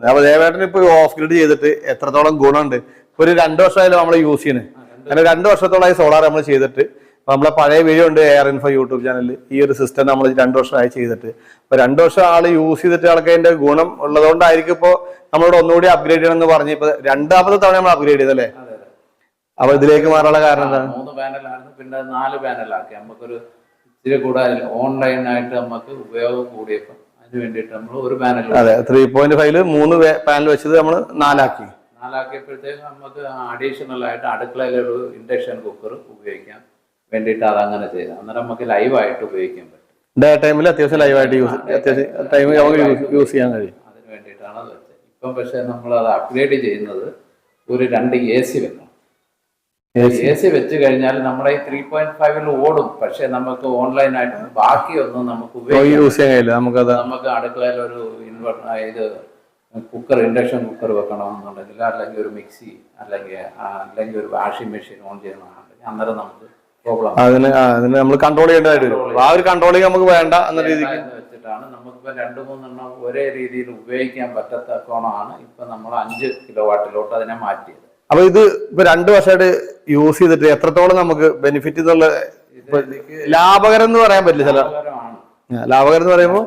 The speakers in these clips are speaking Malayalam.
അപ്പൊ ദേവേട്ടൻ ഇപ്പൊ ഓഫ് ഗ്രിഡ് ചെയ്തിട്ട് എത്രത്തോളം ഗുണമുണ്ട്? ഇപ്പൊ ഒരു രണ്ടു വർഷമായാലും നമ്മൾ യൂസ് ചെയ്യുന്നത് അങ്ങനെ രണ്ടു വർഷത്തോളമായി സോളാർ നമ്മൾ ചെയ്തിട്ട് നമ്മളെ പഴയ വീഡിയോ ഉണ്ട് എയർ ഇൻഫോ യൂട്യൂബ് ചാനലിൽ ഈ ഒരു സിസ്റ്റം നമ്മൾ രണ്ടു വർഷമായി ചെയ്തിട്ട്. അപ്പൊ രണ്ടു വർഷം ആൾ യൂസ് ചെയ്തിട്ട് ആൾക്ക് അതിന്റെ ഗുണം ഉള്ളതുകൊണ്ടായിരിക്കും ഇപ്പോ നമ്മളോട് ഒന്നുകൂടി അപ്ഗ്രേഡ് ചെയ്യണം എന്ന് പറഞ്ഞ് ഇപ്പൊ രണ്ടാമത്തെ തവണ നമ്മൾ അപ്ഗ്രേഡ് ചെയ്തല്ലേ അപ്പൊ ഇതിലേക്ക് മാറാനുള്ള കാരണം എന്താണ്? മൂന്ന് പാനലായിരുന്നു പിന്നെ നാല് പാനലാക്കി നമുക്കൊരു ഇച്ചിരി കൂടാതെ ഓൺലൈനായിട്ട് നമുക്ക് ഉപയോഗം കൂടിയപ്പോൾ വേണ്ടിയിട്ട് നമ്മൾ ഒരു പാനൽ അതെ ത്രീ പോയിന്റ് ഫൈവിൽ മൂന്ന് പാനൽ വെച്ചത് നമ്മൾ നാലാക്കി. നാലാക്കിയപ്പോഴത്തേക്ക് നമുക്ക് അഡീഷണൽ ആയിട്ട് അടുക്കളയിലൊരു ഇൻഡക്ഷൻ കുക്കർ ഉപയോഗിക്കാൻ വേണ്ടിയിട്ട് അതങ്ങനെ ചെയ്തു. അന്നേരം നമുക്ക് ലൈവായിട്ട് ഉപയോഗിക്കാൻ പറ്റും. ഡേ ടൈമിൽ അത്യാവശ്യം ലൈവായിട്ട് യൂസ് അത്യാവശ്യം ടൈമിൽ നമുക്ക് യൂസ് ചെയ്യാൻ കഴിയും. അതിന് വേണ്ടിയിട്ടാണ് അത് വെച്ചത്. ഇപ്പം പക്ഷേ നമ്മൾ അത് അപ്ഗ്രേഡ് ചെയ്യുന്നത് ഒരു രണ്ട് എ സി വെക്കണം. A C. വെച്ച് കഴിഞ്ഞാൽ നമ്മുടെ ഈ ത്രീ പോയിന്റ് ഫൈവിൽ ഓടും. പക്ഷെ നമുക്ക് ഓൺലൈനായിട്ട് ബാക്കിയൊന്നും നമുക്ക് യൂസ് നമുക്കത് നമുക്ക് അടുക്കളയിൽ ഒരു ഇൻവെർട്ടർ ഇത് കുക്കർ ഇൻഡക്ഷൻ കുക്കർ വെക്കണമെന്നുണ്ടെങ്കിൽ അല്ലെങ്കിൽ ഒരു മിക്സി അല്ലെങ്കിൽ അല്ലെങ്കിൽ ഒരു വാഷിംഗ് മെഷീൻ ഓൺ ചെയ്യണമെന്നുണ്ടെങ്കിൽ അന്നേരം നമുക്ക് പ്രോബ്ലം അതിന് അതിന് നമ്മൾ കൺട്രോൾ ചെയ്യേണ്ടതായിട്ട് വരും ആ ഒരു കൺട്രോളിങ് നമുക്ക് വേണ്ട എന്ന രീതിക്ക് വെച്ചിട്ടാണ് നമുക്കിപ്പോൾ രണ്ട് മൂന്നെണ്ണം ഒരേ രീതിയിൽ ഉപയോഗിക്കാൻ പറ്റത്തക്കോണമാണ് ഇപ്പൊ നമ്മൾ അഞ്ച് കിലോ വാട്ടിലോട്ട് അതിനെ മാറ്റിയത്. അപ്പൊ ഇത് ഇപ്പൊ രണ്ടു വർഷമായിട്ട് യൂസ് ചെയ്തിട്ട് എത്രത്തോളം നമുക്ക് ബെനിഫിറ്റ് എന്നുള്ള ലാഭകരം എന്ന് പറയാൻ പറ്റില്ല ചില ലാഭകരം എന്ന് പറയുമ്പോൾ.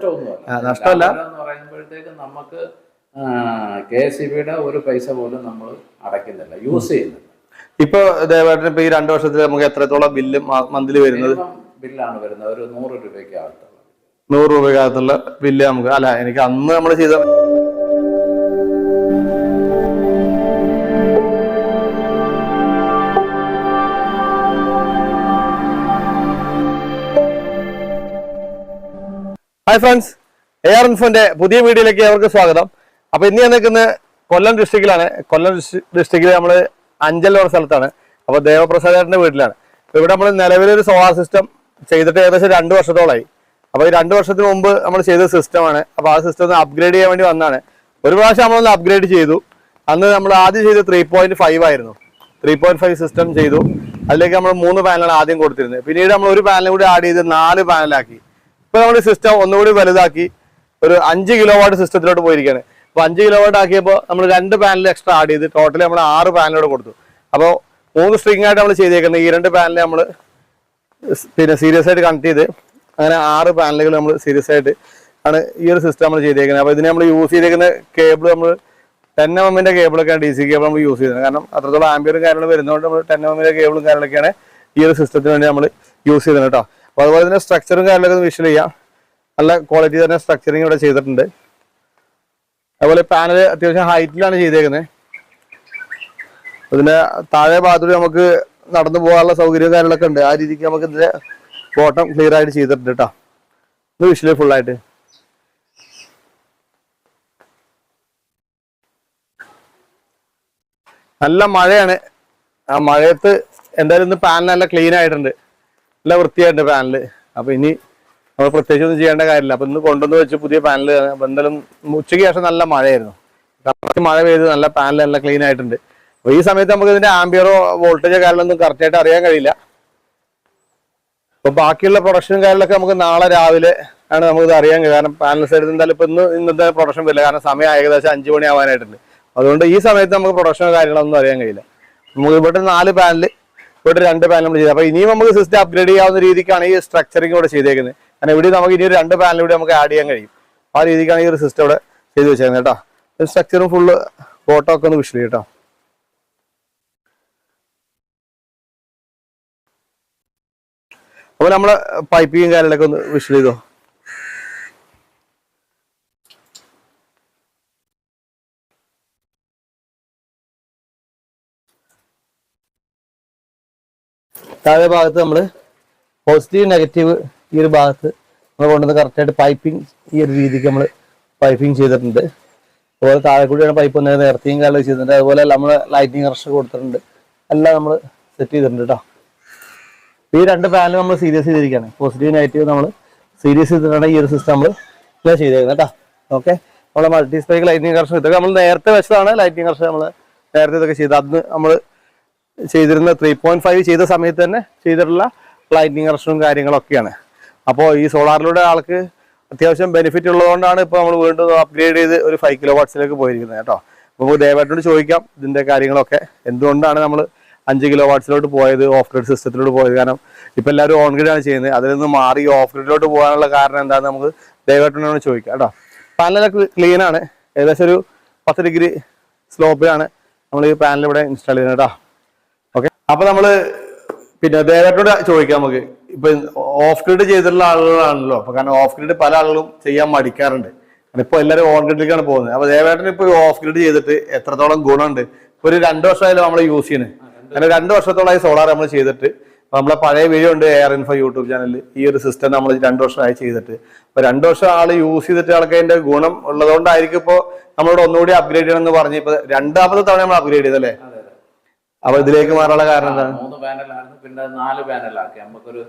നഷ്ടമല്ല. നമുക്ക് കെ എസ് ബിയുടെ ഒരു പൈസ പോലും നമ്മൾ അടയ്ക്കുന്നില്ല യൂസ് ചെയ്യുന്നില്ല ഇപ്പൊ ദയവായിട്ട് ഇപ്പൊ ഈ രണ്ടു വർഷത്തിൽ നമുക്ക് എത്രത്തോളം ബില്ല് മന്ത്ലി വരുന്നത് ബില്ലാണ് വരുന്നത് ഒരു നൂറ് രൂപയ്ക്ക് അകത്തുള്ള നൂറ് രൂപക്കകത്തുള്ള ബില്ല് നമുക്ക് അല്ല എനിക്ക് അന്ന് നമ്മൾ ചെയ്ത ഹായ് ഫ്രണ്ട്സ് എ ആർ ഇൻഫോന്റെ പുതിയ വീഡിയോയിലേക്ക് അവർക്ക് സ്വാഗതം. അപ്പൊ ഇന്ന് ഞാൻ നിൽക്കുന്നത് കൊല്ലം ഡിസ്ട്രിക്റ്റിലാണ് കൊല്ലം ഡിസ്ട്രിക്റ്റിൽ നമ്മൾ അഞ്ചൽ എന്ന സ്ഥലത്താണ്. അപ്പൊ ദേവപ്രസാദേട്ടന്റെ വീട്ടിലാണ്. അപ്പൊ ഇവിടെ നമ്മൾ നിലവിലൊരു സോളാർ സിസ്റ്റം ചെയ്തിട്ട് ഏകദേശം രണ്ട് വർഷത്തോളമായി അപ്പൊ ഈ രണ്ട് വർഷത്തിന് മുമ്പ് നമ്മൾ ചെയ്ത സിസ്റ്റമാണ് അപ്പൊ ആ സിസ്റ്റം ഒന്ന് അപ്ഗ്രേഡ് ചെയ്യാൻ വേണ്ടി വന്നാണ് ഒരു പ്രാവശ്യം നമ്മളൊന്ന് അപ്ഗ്രേഡ് ചെയ്തു. അന്ന് നമ്മൾ ആദ്യം ചെയ്ത് ത്രീ പോയിന്റ് ഫൈവ് ആയിരുന്നു. ത്രീ പോയിന്റ് ഫൈവ് സിസ്റ്റം ചെയ്തു. അതിലേക്ക് നമ്മൾ മൂന്ന് പാനലാണ് ആദ്യം കൊടുത്തിരുന്നത്. പിന്നീട് നമ്മൾ ഒരു പാനൽ കൂടി ആഡ് ചെയ്ത് നാല് പാനലാക്കി ഇപ്പൊ നമ്മൾ സിസ്റ്റം ഒന്നുകൂടി വലുതാക്കി ഒരു അഞ്ച് കിലോ വാട്ട് സിസ്റ്റത്തിലോട്ട് പോയിരിക്കുകയാണ് അപ്പൊ അഞ്ച് കിലോ വാട്ട് ആക്കിയപ്പോൾ നമ്മൾ രണ്ട് പാനൽ എക്സ്ട്രാ ആഡ് ചെയ്ത് ടോട്ടൽ നമ്മൾ ആറ് പാനലോട് കൊടുത്തു. അപ്പോൾ മൂന്ന് സ്ട്രിങ് ആയിട്ട് നമ്മൾ ചെയ്തേക്കുന്നത് ഈ രണ്ട് പാനൽ നമ്മൾ പിന്നെ സീരിയസ് ആയിട്ട് കണക്ട് ചെയ്ത് അങ്ങനെ ആറ് പാനലുകൾ നമ്മൾ സീരിയസ് ആയിട്ട് ആണ് ഈ ഒരു സിസ്റ്റം നമ്മൾ ചെയ്തേക്കുന്നത് അപ്പോൾ ഇതിന് നമ്മൾ യൂസ് ചെയ്തേക്കുന്ന കേബിൾ നമ്മൾ ടെൻ എം എമ്മിന്റെ കേബിളൊക്കെയാണ് ഡി സി കേബിൾ നമ്മൾ യൂസ് ചെയ്യുന്നത് കാരണം അത്രത്തോളം ആംബിയറും കാര്യങ്ങളും വരുന്നതുകൊണ്ട് നമ്മൾ ടെൻ എം എമ്മിന്റെ കേബിളും കാര്യങ്ങളൊക്കെയാണ് ഈ ഒരു സിസ്റ്റത്തിന് വേണ്ടി നമ്മൾ യൂസ് ചെയ്യുന്നത് കേട്ടോ അപ്പോൾ അതുപോലെ തന്നെ സ്ട്രക്ചറും കാര്യങ്ങളൊക്കെ വിഷ്വൽ ചെയ്യാം. നല്ല ക്വാളിറ്റി തന്നെ സ്ട്രക്ചറിങ് ഇവിടെ ചെയ്തിട്ടുണ്ട്. അതുപോലെ പാനൽ അത്യാവശ്യം ഹൈറ്റിലാണ് ചെയ്തേക്കുന്നത് അതിന്റെ താഴെ ഭാഗത്തൂടെ നമുക്ക് നടന്നു പോകാനുള്ള സൗകര്യവും കാര്യങ്ങളൊക്കെ ഉണ്ട്. ആ രീതിക്ക് നമുക്ക് ഇതിന്റെ ബോട്ടം ക്ലിയർ ആയിട്ട് ചെയ്തിട്ടുണ്ട് കേട്ടോ ഇത് വിഷ്വലി ഫുള്ളായിട്ട് നല്ല മഴയാണ്. ആ മഴയത്ത് എന്തായാലും ഇന്ന് പാനൽ നല്ല ക്ലീൻ ആയിട്ടുണ്ട്. നല്ല വൃത്തിയായിട്ടുണ്ട് പാനൽ അപ്പൊ ഇനി നമ്മൾ പ്രത്യേകിച്ച് ഒന്നും ചെയ്യേണ്ട കാര്യമില്ല. അപ്പൊ ഇന്ന് കൊണ്ടുവന്ന് വെച്ച് പുതിയ പാനൽ അപ്പൊ എന്തായാലും ഉച്ചയ്ക്ക് ശേഷം നല്ല മഴയായിരുന്നു. കറക്റ്റ് മഴ പെയ്ത് നല്ല പാനൽ നല്ല ക്ലീൻ ആയിട്ടുണ്ട്. അപ്പൊ ഈ സമയത്ത് നമുക്ക് ഇതിന്റെ ആംബിയറോ വോൾട്ടേജോ കാര്യങ്ങളൊന്നും കറക്റ്റ് ആയിട്ട് അറിയാൻ കഴിയില്ല. അപ്പൊ ബാക്കിയുള്ള പ്രൊഡക്ഷനും കാര്യങ്ങളൊക്കെ നമുക്ക് നാളെ രാവിലെ ആണ് നമുക്ക് ഇത് അറിയാൻ കാരണം പാനൽ സൈഡിൽ എന്തായാലും ഇപ്പൊ ഇന്ന് ഇന്നത്തെ പ്രൊഡക്ഷൻ വരില്ല. കാരണം സമയം ഏകദേശം അഞ്ചു മണി ആവാനായിട്ടുണ്ട്. അതുകൊണ്ട് ഈ സമയത്ത് നമുക്ക് പ്രൊഡക്ഷനോ കാര്യങ്ങളൊന്നും അറിയാൻ കഴിയില്ല. നമുക്ക് ഇവിടെ നാല് പാനൽ ഇവിടെ രണ്ട് പാനൽ നമ്മൾ ചെയ്തത് അപ്പൊ ഇനിയും നമുക്ക് സിസ്റ്റം അപ്ഗ്രേഡ് ചെയ്യാവുന്ന രീതിക്കാണ് ഈ സ്ട്രക്ചറിങ് ഇവിടെ ചെയ്തേക്കുന്നത്. കാരണം ഇവിടെ നമുക്ക് ഇനി ഒരു രണ്ട് പാനൽ കൂടി നമുക്ക് ആഡ് ചെയ്യാൻ കഴിയും. ആ രീതിക്കാണ് ഈ ഒരു സിസ്റ്റം ഇവിടെ ചെയ്ത് വെച്ചേക്കുന്നത് കേട്ടോ. സ്ട്രക്ചറും ഫുള്ള് ഫോട്ടോ ഒക്കെ ഒന്ന് വിഷ്വൽ കേട്ടോ. അപ്പൊ നമ്മൾ പൈപ്പിങ്ങും കാര്യങ്ങളൊക്കെ ഒന്ന് വിഷ്വൽ ചെയ്തോ? താഴെ ഭാഗത്ത് നമ്മൾ പോസിറ്റീവ് നെഗറ്റീവ് ഈ ഒരു ഭാഗത്ത് നമ്മൾ കൊണ്ടുവന്ന് കറക്റ്റായിട്ട് പൈപ്പിംഗ് ഈ ഒരു രീതിക്ക് നമ്മൾ പൈപ്പിംഗ് ചെയ്തിട്ടുണ്ട്. അതുപോലെ താഴെ കൂടിയാണ് പൈപ്പ് വന്നത് നേരത്തെയും കാലം ചെയ്തിട്ടുണ്ട്. അതുപോലെ നമ്മൾ ലൈറ്റിംഗ് കറക്ഷൻ കൊടുത്തിട്ടുണ്ട്. എല്ലാം നമ്മൾ സെറ്റ് ചെയ്തിട്ടുണ്ട് കേട്ടോ ഈ രണ്ട് പാനൽ നമ്മൾ സീരിയസ് ചെയ്തിരിക്കുകയാണ്. പോസിറ്റീവ് നെഗറ്റീവ് നമ്മൾ സീരിയസ് ചെയ്തിട്ടാണ് ഈ ഒരു സിസ്റ്റം നമ്മൾ ക്ലിയർ ചെയ്തേക്കുന്നത് കേട്ടോ ഓക്കെ നമ്മൾ മൾട്ടി സ്പൈക്ക് ലൈറ്റിംഗ് കറക്ഷൻ ഇതൊക്കെ നമ്മൾ നേരത്തെ വെച്ചതാണ്. ലൈറ്റിംഗ് കറക്ഷൻ നമ്മൾ നേരത്തെ ഇതൊക്കെ ചെയ്ത് അന്ന് നമ്മൾ ചെയ്തിരുന്ന ത്രീ പോയിന്റ് ഫൈവ് ചെയ്ത സമയത്ത് തന്നെ ചെയ്തിട്ടുള്ള ലൈറ്റിംഗ് കറക്ഷനും കാര്യങ്ങളൊക്കെയാണ്. അപ്പോൾ ഈ സോളാറിലൂടെ ആൾക്ക് അത്യാവശ്യം ബെനിഫിറ്റ് ഉള്ളതുകൊണ്ടാണ് ഇപ്പോൾ നമ്മൾ വീണ്ടും അപ്ഗ്രേഡ് ചെയ്ത് ഒരു ഫൈവ് കിലോ വാട്ട്സിലേക്ക് പോയിരിക്കുന്നത് കേട്ടോ. അപ്പോൾ ദയവായിട്ടോട് ചോദിക്കാം ഇതിന്റെ കാര്യങ്ങളൊക്കെ. എന്തുകൊണ്ടാണ് നമ്മൾ അഞ്ച് കിലോ വാട്ട്സിലോട്ട് പോയത് ഓഫ് ഗ്രിഡ് സിസ്റ്റത്തിലോട്ട് പോയത്? കാരണം ഇപ്പം എല്ലാവരും ഓൺ ഗ്രിഡ് ആണ് ചെയ്യുന്നത്. അതിൽ നിന്ന് മാറി ഓഫ് ഗ്രിഡിലോട്ട് പോകാനുള്ള കാരണം എന്താണെന്ന് നമുക്ക് ദയവായിട്ടോട് ചോദിക്കാം കേട്ടോ. പാനലൊക്കെ ക്ലീനാണ് ഏകദേശം ഒരു പത്ത് ഡിഗ്രി സ്ലോപ്പിലാണ് നമ്മൾ ഈ പാനൽ ഇവിടെ ഇൻസ്റ്റാൾ ചെയ്യുന്നത് കേട്ടോ. അപ്പൊ നമ്മൾ പിന്നെ ദേവേട്ടനോട് ചോദിക്കാം നമുക്ക്. ഇപ്പൊ ഓഫ് ഗ്രിഡ് ചെയ്തിട്ടുള്ള ആളുകളാണല്ലോ. അപ്പൊ കാരണം ഓഫ് ഗ്രിഡ് പല ആളുകളും ചെയ്യാൻ മടിക്കാറുണ്ട്. ഇപ്പൊ എല്ലാവരും ഓൺ ഗ്രിഡിലേക്കാണ് പോകുന്നത്. അപ്പൊ ദേവേട്ടൻ ഇപ്പൊ ഓഫ് ഗ്രിഡ് ചെയ്തിട്ട് എത്രത്തോളം ഗുണമുണ്ട്? ഇപ്പൊ ഒരു രണ്ടു വർഷമായാലും നമ്മൾ യൂസ് ചെയ്യുന്നത് കാരണം രണ്ട് വർഷത്തോളമായി സോളാർ നമ്മൾ ചെയ്തിട്ട് നമ്മളെ പഴയ വീഡിയോ ഉണ്ട് എയർ ഇൻഫോ യൂട്യൂബ് ചാനലിൽ ഈ ഒരു സിസ്റ്റം നമ്മൾ രണ്ടു വർഷമായി ചെയ്തിട്ട്. അപ്പൊ രണ്ടു വർഷം ആൾ യൂസ് ചെയ്തിട്ട് ആൾക്ക് അതിന്റെ ഗുണം ഉള്ളതുകൊണ്ടായിരിക്കും ഇപ്പോൾ നമ്മളോട് ഒന്നുകൂടി അപ്ഗ്രേഡ് ചെയ്യണം എന്ന് പറഞ്ഞ് ഇപ്പൊ രണ്ടാമത്തെ തവണ നമ്മൾ അപ്ഗ്രേഡ് ചെയ്തല്ലേ? അപ്പൊ ഇതിലേക്ക് മാറാനുള്ള കാരണം എന്താണ്? മൂന്ന് പാനലായിരുന്നു. പിന്നെ അത് നാല് പാനലാക്കി. നമുക്കൊരു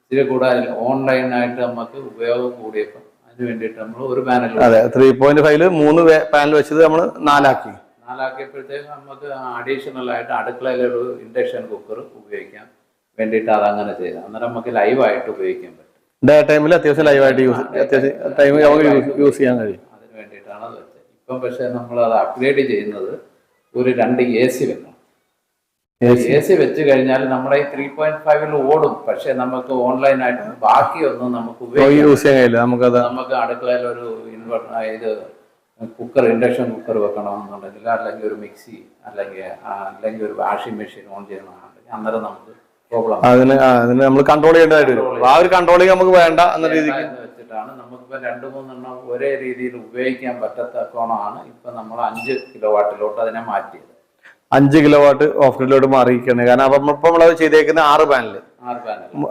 ഇച്ചിരി ഓൺലൈൻ ഓൺലൈനായിട്ട് നമുക്ക് ഉപയോഗം കൂടിയപ്പോൾ അതിന് വേണ്ടിയിട്ട് നമ്മൾ ഒരു പാനൽ അതെ ത്രീ പോയിന്റ് ഫൈവിൽ മൂന്ന് പാനൽ വെച്ചത് നമ്മൾ നാലാക്കി. നാലാക്കിയപ്പോഴത്തേക്ക് നമുക്ക് അഡീഷണൽ ആയിട്ട് അടുക്കളയിലൊരു ഇൻഡക്ഷൻ കുക്കർ ഉപയോഗിക്കാൻ വേണ്ടിയിട്ട് അങ്ങനെ ചെയ്തു. അന്നേരം നമുക്ക് ലൈവായിട്ട് ഉപയോഗിക്കാൻ പറ്റും. ഡേ ടൈമിൽ അത്യാവശ്യം ലൈവായിട്ട് യൂസ് അത്യാവശ്യം ടൈം നമുക്ക് യൂസ് ചെയ്യാൻ കഴിയും. അതിന് വേണ്ടിയിട്ടാണ് അത് വെച്ചത്. ഇപ്പം പക്ഷേ നമ്മൾ അത് അപ്ഗ്രേഡ് ചെയ്യുന്നത് ഒരു രണ്ട് എ സി വെക്കണം. എ സി വെച്ച് കഴിഞ്ഞാൽ നമ്മുടെ ഈ ത്രീ പോയിന്റ് ഫൈവിൽ ഓടും. പക്ഷെ നമുക്ക് ഓൺലൈൻ ആയിട്ട് ബാക്കിയൊന്നും നമുക്ക് യൂസ് നമുക്കത് നമുക്ക് അടുക്കളയിൽ ഒരു ഇൻവെർട്ടർ ഇത് കുക്കർ ഇൻഡക്ഷൻ കുക്കർ വെക്കണമെന്നുണ്ടെങ്കിൽ അല്ലെങ്കിൽ ഒരു മിക്സി അല്ലെങ്കിൽ അല്ലെങ്കിൽ ഒരു വാഷിംഗ് മെഷീൻ ഓൺ ചെയ്യണമെന്നുണ്ടെങ്കിൽ അന്നേരം നമുക്ക് പ്രോബ്ലം അതിന് നമ്മൾ കൺട്രോൾ ചെയ്യേണ്ടതായിട്ട് വരും ആ ഒരു കൺട്രോളിങ് നമുക്ക് വേണ്ട എന്ന രീതിക്ക് വെച്ചിട്ടാണ് നമുക്കിപ്പോൾ രണ്ട് മൂന്നെണ്ണം ഒരേ രീതിയിൽ ഉപയോഗിക്കാൻ പറ്റത്തക്കോണമാണ് ഇപ്പൊ നമ്മൾ അഞ്ച് കിലോ വാട്ടിലോട്ട് അതിനെ മാറ്റിയത്. അഞ്ച് കിലോ വാട്ട് ഓഫ് ഗ്രിഡിലോട്ട് മാറിയിരിക്കുകയാണ്. കാരണം അപ്പം ഇപ്പൊ നമ്മൾ ചെയ്തേക്കുന്ന ആറ് പാനൽ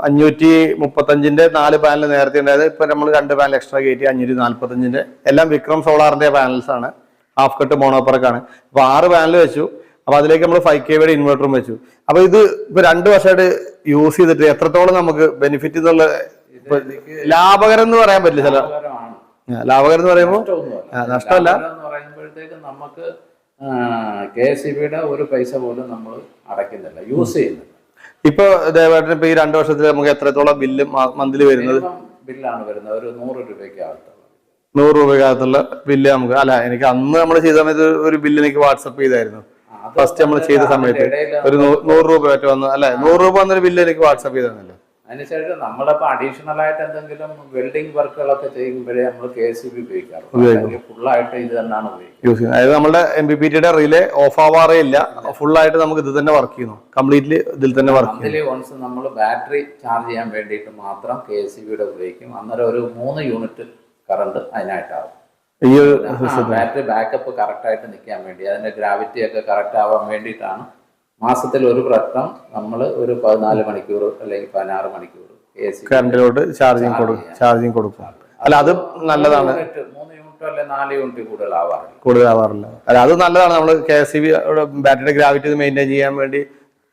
അഞ്ഞൂറ്റി മുപ്പത്തഞ്ചിന്റെ നാല് പാനൽ നേരത്തെ ഉണ്ടായത്. ഇപ്പൊ നമ്മൾ രണ്ട് പാനൽ എക്സ്ട്രാ കയറ്റി അഞ്ഞൂറ്റി നാല്പത്തഞ്ചിന്റെ. എല്ലാം വിക്രം സോളാറിന്റെ പാനൽസ് ആണ്. ഹാഫ് കട്ട് മോണോപ്പറക്കാണ് അപ്പൊ ആറ് പാനൽ വെച്ചു. അപ്പൊ അതിലേക്ക് നമ്മൾ ഫൈവ് കെ വിയുടെ ഇൻവെർട്ടറും വെച്ചു. അപ്പൊ ഇത് ഇപ്പൊ രണ്ട് വർഷമായിട്ട് യൂസ് ചെയ്തിട്ട് എത്രത്തോളം നമുക്ക് ബെനിഫിറ്റ് എന്നുള്ള ലാഭകരം എന്ന് പറയാൻ പറ്റില്ല ചില ലാഭകരം എന്ന് പറയുമ്പോൾ നഷ്ടമല്ല. നമുക്ക് കെ എസ് ബിയുടെ ഒരു പൈസ പോലും നമ്മൾ അടയ്ക്കുന്നില്ല യൂസ് ചെയ്യുന്നില്ല. ഇപ്പൊ ദയവായിട്ട് ഇപ്പൊ ഈ രണ്ട് വർഷത്തിൽ നമുക്ക് എത്രത്തോളം ബില്ല് മന്ത്ലി വരുന്നത്? ബില്ലാണ് വരുന്നത് ഒരു നൂറ് രൂപയ്ക്ക് അകത്തുള്ളത് നൂറ് രൂപയ്ക്കകത്തുള്ള ബില്ല് നമുക്ക് അല്ല എനിക്ക് അന്ന് നമ്മൾ ചെയ്ത സമയത്ത് ഒരു ബില്ല് എനിക്ക് വാട്സപ്പ് ചെയ്തായിരുന്നു. ഫസ്റ്റ് നമ്മൾ ചെയ്ത സമയത്ത് ഒരു നൂറ് രൂപ വന്നു അല്ലെ നൂറ് രൂപ വന്നൊരു ബില്ല് എനിക്ക് വാട്സപ്പ് ചെയ്തതന്നല്ലോ അതിനുശേഷം നമ്മളിപ്പോൾ അഡീഷണൽ ആയിട്ട് എന്തെങ്കിലും വെൽഡിംഗ് വർക്കുകളൊക്കെ ചെയ്യുമ്പോഴേ നമ്മൾ കെ എസ് ബി ഉപയോഗിക്കാറുള്ളൂ. ഉപയോഗിക്കും. ഫുള്ളായിട്ട് ഇത് തന്നെയാണ് ഉപയോഗിക്കുന്നത്. അതായത് നമ്മുടെ എം ബി പി ടിയുടെ റിലേ ഓഫ് ആവാറേ ഇല്ല. ഫുൾ ആയിട്ട് നമുക്ക് ഇത് തന്നെ വർക്ക് ചെയ്യുന്നു. കംപ്ലീറ്റ്ലി ഇതിൽ തന്നെ വർക്ക് ചെയ്യുന്നു. വൺസ് നമ്മൾ ബാറ്ററി ചാർജ് ചെയ്യാൻ വേണ്ടിയിട്ട് മാത്രം കെ എസ് ബിയുടെ ഉപയോഗിക്കും. അന്നേരം ഒരു മൂന്ന് യൂണിറ്റ് കറണ്ട് അതിനായിട്ടാവും. ഈ ഒരു ബാറ്ററി ബാക്കപ്പ് കറക്റ്റ് ആയിട്ട് നിൽക്കാൻ വേണ്ടി അതിന്റെ ഗ്രാവിറ്റി ഒക്കെ കറക്റ്റ് ആവാൻ വേണ്ടിയിട്ടാണ് മാസത്തിൽ ഒരു പ്രശ്നം നമ്മൾ ഒരു പതിനാല് മണിക്കൂർ അല്ലെങ്കിൽ പതിനാറ് മണിക്കൂർ എ സി കറണ്ടിലോട്ട് ചാർജിങ് കൊടുക്കും ചാർജിങ് കൊടുക്കും. അല്ല അത് നല്ലതാണ്. മൂന്ന് യൂണിറ്റ് അല്ലെങ്കിൽ നാല് യൂണിറ്റ് കൂടുതൽ ആവാറില്ല കൂടുതൽ ആവാറില്ല അല്ല അത് നല്ലതാണ്. നമ്മൾ കെ എസ് സി ബി ബാറ്ററിയുടെ ഗ്രാവിറ്റി മെയിന്റെയിൻ ചെയ്യാൻ വേണ്ടി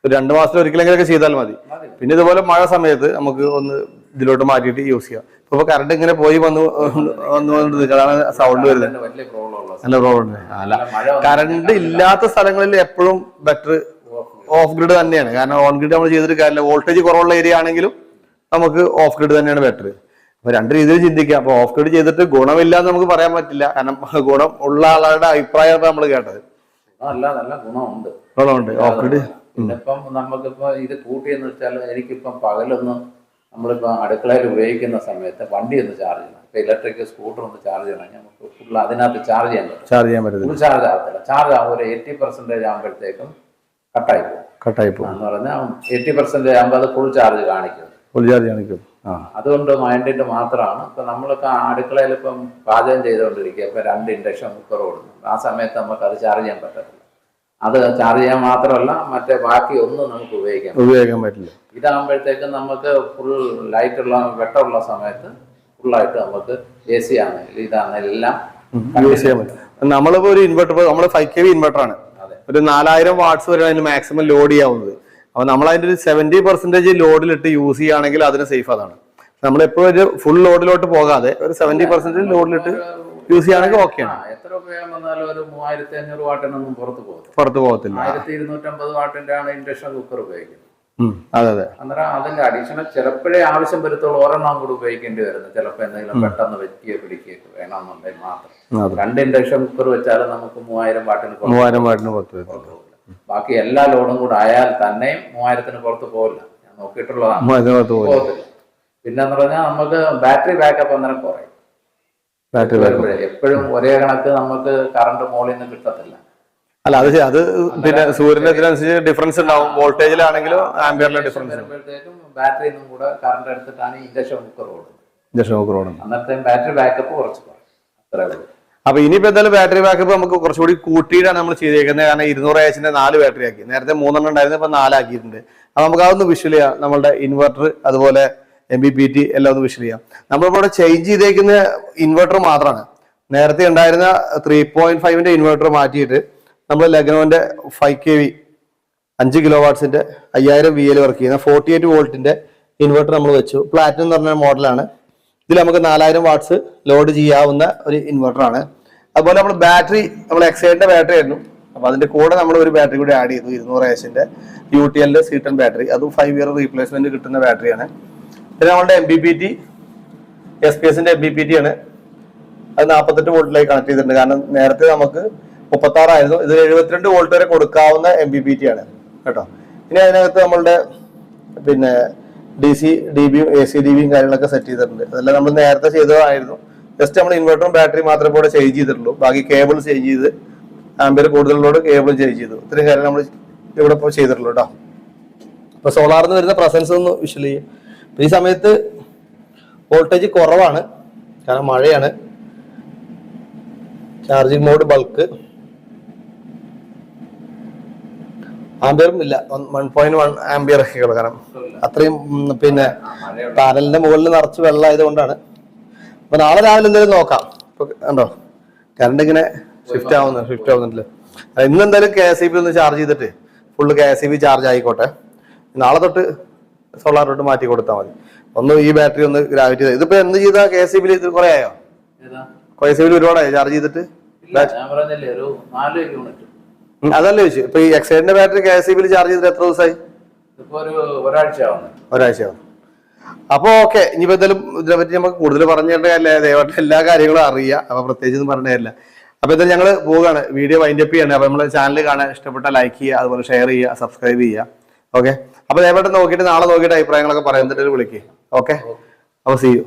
ഒരു രണ്ട് മാസത്തിൽ ഒരിക്കലെങ്കിലൊക്കെ ചെയ്താൽ മതി. പിന്നെ ഇതുപോലെ മഴ സമയത്ത് നമുക്ക് ഒന്ന് ഇതിലോട്ട് മാറ്റിയിട്ട് യൂസ് ചെയ്യാം. ഇപ്പൊ കറണ്ട് ഇങ്ങനെ പോയി വന്നു വന്നു. അതാണ് സൗണ്ട് വരുന്നത്. നല്ല പ്രോബ്ലം അല്ല കറണ്ട് ഇല്ലാത്ത സ്ഥലങ്ങളിൽ എപ്പോഴും ബെറ്റർ ഓഫ് ഗ്രിഡ് തന്നെയാണ്. കാരണം ഓൺ ഗ്രിഡ് നമ്മൾ ചെയ്തിട്ട് കാര്യമില്ല. വോൾട്ടേജ് കുറവുള്ള ഏരിയ ആണെങ്കിലും നമുക്ക് ഓഫ് ഗ്രിഡ് തന്നെയാണ് ബെറ്റർ അപ്പൊ രണ്ട് രീതിയിൽ ചിന്തിക്കാം. അപ്പൊ ഓഫ് ഗ്രിഡ് ചെയ്തിട്ട് ഗുണമില്ല എന്ന് നമുക്ക് പറയാൻ പറ്റില്ല. കാരണം ഗുണം ഉള്ള ആളുടെ അഭിപ്രായമാണ് നമ്മൾ കേട്ടത്. അല്ല നല്ല ഗുണമുണ്ട്. ഗുണമുണ്ട്. ഓഫ് ഗ്രിഡ് പിന്നെ ഇപ്പം നമുക്കിപ്പോ ഇത് കൂട്ടിയെന്ന് വെച്ചാൽ എനിക്കിപ്പം പകലൊന്നും നമ്മളിപ്പോ അടുക്കളയിൽ ഉപയോഗിക്കുന്ന സമയത്ത് വണ്ടി ഒന്ന് ചാർജ് ചെയ്യണം. ഇപ്പൊ ഇലക്ട്രിക് സ്കൂട്ടർ ഒന്ന് ചാർജ് ചെയ്യണം. നമുക്ക് ഫുൾ അതിനകത്ത് ചാർജ് ചെയ്യാൻ പറ്റും. ചാർജ് ചെയ്യാൻ പറ്റും ചാർജ് ആകത്തില്ല ചാർജ് ആകുമ്പോൾ ഒരു എയ്റ്റി പെർസെന്റേജ് ആകുമ്പോഴത്തേക്കും കട്ടായി പോകും കട്ടായി പോകും എന്ന് പറഞ്ഞാൽ എയ്റ്റി പെർസെന്റേജ് ആകുമ്പോൾ അത് ഫുൾ ചാർജ് കാണിക്കും. ഫുൾ ചാർജ് കാണിക്കും. അതുകൊണ്ട് മൈൻഡിന്റെ മാത്രമാണ്. ഇപ്പൊ നമ്മളൊക്കെ അടുക്കളയിൽ ഇപ്പം പാചകം ചെയ്തുകൊണ്ടിരിക്കുക. ഇപ്പൊ രണ്ട് ഇൻഡക്ഷൻ കുക്കർ ഓടുന്നു ആ സമയത്ത് നമുക്ക് അത് ചാർജ് ചെയ്യാൻ പറ്റത്തില്ല. അത് ചാർജ് ചെയ്യാൻ മാത്രമല്ല മറ്റേ ബാക്കി ഒന്നും നമുക്ക് ഉപയോഗിക്കാൻ പറ്റില്ല. ഉപയോഗിക്കാൻ പറ്റില്ല. ഇതാകുമ്പോഴത്തേക്കും നമുക്ക് ഫുൾ ലൈറ്റ് ഉള്ള വെട്ടമുള്ള സമയത്ത് ഫുള്ളായിട്ട് നമുക്ക് എ സി ആണെങ്കിലും ഇതാണെങ്കിലും എല്ലാം യൂസ് ചെയ്യാൻ പറ്റും. നമ്മളിപ്പോ ഒരു ഇൻവെർട്ടർ നമ്മൾ ഫൈവ് കെ വി ഇൻവെർട്ടർ ആണ്. ഒരു നാലായിരം വാട്ട്സ് വരെ അതിന് മാക്സിമം ലോഡ് ചെയ്യാവുന്നത്. അപ്പൊ നമ്മൾ അതിന്റെ ഒരു സെവന്റി പെർസെന്റേജ് ലോഡിലിട്ട് യൂസ് ചെയ്യുകയാണെങ്കിൽ അതിന് സേഫ് അതാണ്. നമ്മൾ എപ്പോഴും ഒരു ഫുൾ ലോഡിലോട്ട് പോകാതെ ഒരു സെവന്റി പെർസെന്റേജ് ലോഡിലിട്ട് യൂസ് ചെയ്യുകയാണെങ്കിൽ ഓക്കെയാണ് എത്ര ഉപയോഗം വന്നാലും ഒരു മൂവായിരത്തി അഞ്ഞൂറ് വാട്ടിനൊന്നും പുറത്ത് പോകും പുറത്ത് പോകത്തില്ല. ആയിരത്തി ഇരുന്നൂറ്റമ്പത് വാട്ടിന്റെ ആണ് ഇൻഡക്ഷൻ കുക്കർ ഉപയോഗിക്കുന്നത്. അതെ അതെ. അന്നേരം അതിന്റെ അഡീഷണൽ ചിലപ്പോഴേ ആവശ്യം വരുത്തുള്ള. ഒരെണ്ണം കൂടി ഉപയോഗിക്കേണ്ടി വരുന്നു. ചിലപ്പോൾ എന്തെങ്കിലും പെട്ടെന്ന് വെക്കുകയോ പിടിക്കുകയോ വേണമെന്നുണ്ടെങ്കിൽ മാത്രം. രണ്ട് ഇൻഡക്ഷൻ കുക്കർ വെച്ചാലും നമുക്ക് മൂവായിരം വാട്ടിന് മൂവായിരം വാട്ടിന് പുറത്ത് ബാക്കി എല്ലാ ലോഡും കൂടെ ആയാൽ തന്നെയും മൂവായിരത്തിന് പുറത്ത് പോകില്ല. ഞാൻ നോക്കിയിട്ടുള്ളതാണ്. പോകത്തില്ല. പിന്നെന്ന് പറഞ്ഞാൽ നമുക്ക് ബാറ്ററി ബാക്കപ്പ് അന്നേരം കുറയും. ബാറ്ററി എപ്പോഴും ഒരേ കണക്ക് നമുക്ക് കറണ്ട് മോളിൽ നിന്ന് കിട്ടത്തില്ല. അല്ല അത്. അത് പിന്നെ സൂര്യന്റെ ഇതിനനുസരിച്ച് ഡിഫറൻസ് ഉണ്ടാവും. വോൾട്ടേജിലാണെങ്കിലും ആംബിയറിലെ ഡിഫറൻസ് കൂടെ കറണ്ട് എടുത്തിട്ടാണ് ഇൻഡക്ഷൻ കുക്കർ ഓടുന്നത് ഇൻഡക്ഷൻ അന്നത്തെ ബാറ്ററി ബാക്കപ്പ് കുറച്ച് കുറയും അപ്പൊ ഇനിയിപ്പോ എന്തായാലും ബാറ്ററി ബാക്കപ്പ് നമുക്ക് കുറച്ചുകൂടി കൂട്ടിയിട്ടാണ് നമ്മൾ ചെയ്തേക്കുന്നത്. കാരണം ഇരുന്നൂറ് എച്ചിന്റെ നാല് ബാറ്ററി ആക്കി. നേരത്തെ മൂന്നെണ്ണം ഉണ്ടായിരുന്നു ഇപ്പൊ നാലാക്കിയിട്ടുണ്ട്. അപ്പൊ നമുക്ക് അതൊന്ന് വിഷ്വൽ ചെയ്യാം. നമ്മുടെ ഇൻവെർട്ടർ അതുപോലെ എം ബി പി ടി എല്ലാം ഒന്ന് വിഷ്വൽ ചെയ്യാം. നമ്മളിപ്പോ ഇവിടെ ചേഞ്ച് ചെയ്തേക്കുന്ന ഇൻവെർട്ടർ മാത്രമാണ് നേരത്തെ ഉണ്ടായിരുന്ന ത്രീ പോയിന്റ് ഫൈവിന്റെ ഇൻവെർട്ടർ മാറ്റിയിട്ട് നമ്മൾ ലഗ്നോന്റെ ഫൈവ് കെ വി അഞ്ച് കിലോ വാട്ട്സിന്റെ അയ്യായിരം വി എൽ വർക്ക് ചെയ്യുന്ന ഫോർട്ടി എയ്റ്റ് വോൾട്ടിന്റെ ഇൻവെർട്ടർ നമ്മൾ വെച്ചു. പ്ലാറ്റിനം എന്ന് പറഞ്ഞ മോഡലാണ് ഇതിൽ നമുക്ക് നാലായിരം വാട്ട്സ് ലോഡ് ചെയ്യാവുന്ന ഒരു ഇൻവെർട്ടറാണ് അതുപോലെ നമ്മൾ ബാറ്ററി നമ്മൾ എക്സൈഡിന്റെ ബാറ്ററി ആയിരുന്നു. അപ്പൊ അതിന്റെ കൂടെ നമ്മൾ ഒരു ബാറ്ററി കൂടി ആഡ് ചെയ്തു ഇരുന്നൂറ് എസിന്റെ യു ടി എല്ലിന്റെ സീറ്റൻ ബാറ്ററി അതും ഫൈവ് ഇയർ റീപ്ലേസ്മെന്റ് കിട്ടുന്ന ബാറ്ററിയാണ് പിന്നെ നമ്മളുടെ M B P T S P എസിന്റെ എം ബി പി ടി ആണ്. അത് നാൽപ്പത്തെട്ട് വോൾട്ടിലേക്ക് കണക്ട് ചെയ്തിട്ടുണ്ട്. കാരണം നേരത്തെ നമുക്ക് മുപ്പത്തി ആറായിരുന്നു ഇത് എഴുപത്തിരണ്ട് വോൾട്ട് വരെ കൊടുക്കാവുന്ന എം ബി പി ടി ആണ്. കേട്ടോ? ഇനി അതിനകത്ത് നമ്മളുടെ പിന്നെ ഡി സി ഡി ബിയും എ സി ഡി ബിയും കാര്യങ്ങളൊക്കെ സെറ്റ് ചെയ്തിട്ടുണ്ട്. അതെല്ലാം നമ്മൾ നേരത്തെ ചെയ്തതായിരുന്നു. ജസ്റ്റ് നമ്മൾ ഇൻവെർട്ടറും ബാറ്ററി മാത്രമേ ഇവിടെ ചേഞ്ച് ചെയ്തിട്ടുള്ളൂ. ബാക്കി കേബിൾ ചേഞ്ച് ചെയ്ത് ആംബിയർ കൂടുതലുള്ളോട് കേബിൾ ചേഞ്ച് ചെയ്തു. ഇത്രയും കാര്യം നമ്മൾ ഇവിടെ ഇപ്പോൾ ചെയ്തിട്ടുള്ളൂ കേട്ടോ. അപ്പൊ സോളാറിൽ നിന്ന് വരുന്ന പ്രസൻസ് ഒന്ന് വിഷ്വൽ ചെയ്യും. ഈ സമയത്ത് വോൾട്ടേജ് കുറവാണ്. കാരണം മഴയാണ്. ചാർജിംഗ് മോഡ് ബൾക്ക് ആംബിയറും ഇല്ല വൺ പോയിന്റ് വൺ ആംബിയർ ഒക്കെ കാരണം അത്രയും പിന്നെ പാനലിന്റെ മുകളിൽ നിറച്ച് വെള്ളം ആയതുകൊണ്ടാണ് അപ്പൊ നാളെ രാവിലെ എന്തായാലും നോക്കാം. ഉണ്ടോ കണ്ടോ? കറണ്ട് ഇങ്ങനെ ഷിഫ്റ്റ് ആവുന്നു ഷിഫ്റ്റ് ആവുന്നുണ്ടല്ലോ. ഇന്ന് എന്തായാലും കെ എസ് ഇ ബി ഒന്ന് ചാർജ് ചെയ്തിട്ട് full K S E B charge ആയിക്കോട്ടെ. നാളെ തൊട്ട് സോളാർ തൊട്ട് മാറ്റി കൊടുത്താൽ മതി. ഒന്ന് ഈ ബാറ്ററി ഒന്ന് ഗ്രാവിറ്റി ചെയ്ത് ഇതിപ്പോ എന്ത് ചെയ്താ കെ എസ് ഇ ബിയിൽ ഇത് കുറെ ആയോ? കെ എസ് ഇ ബിയിൽ ഒരുപാടായോ ചാർജ് ചെയ്തിട്ട്? അതല്ല ചോദിച്ചു? ഇപ്പൊ ഈ എക്സൈഡിന്റെ ബാറ്ററി കെ എസ് ഇ ബിയിൽ ചാർജ് ചെയ്തിട്ട് എത്ര ദിവസമായി? ഒരാഴ്ചയാവും. അപ്പൊ ഓക്കെ ഇനിയിപ്പോ എന്തായാലും ഇതിനെ പറ്റി നമുക്ക് കൂടുതൽ പറഞ്ഞിട്ടല്ലേ ദയവായിട്ട് എല്ലാ കാര്യങ്ങളും അറിയാം. അപ്പൊ പ്രത്യേകിച്ച് ഒന്നും പറഞ്ഞതല്ല അപ്പൊ എന്തായാലും ഞങ്ങൾ പോവുകയാണ്. വീഡിയോ വൈൻഡ് അപ്പ് ചെയ്യാണ്. അപ്പൊ നമ്മളെ ചാനൽ കാണാൻ ഇഷ്ടപ്പെട്ട ലൈക്ക് ചെയ്യുക അതുപോലെ ഷെയർ ചെയ്യുക സബ്സ്ക്രൈബ് ചെയ്യുക. ഓക്കെ അപ്പൊ ദയവായിട്ട് നോക്കിയിട്ട് നാളെ നോക്കിയിട്ട് അഭിപ്രായങ്ങളൊക്കെ പറയാൻ തന്നെ വിളിക്കുക ഓക്കെ അപ്പൊ സി യു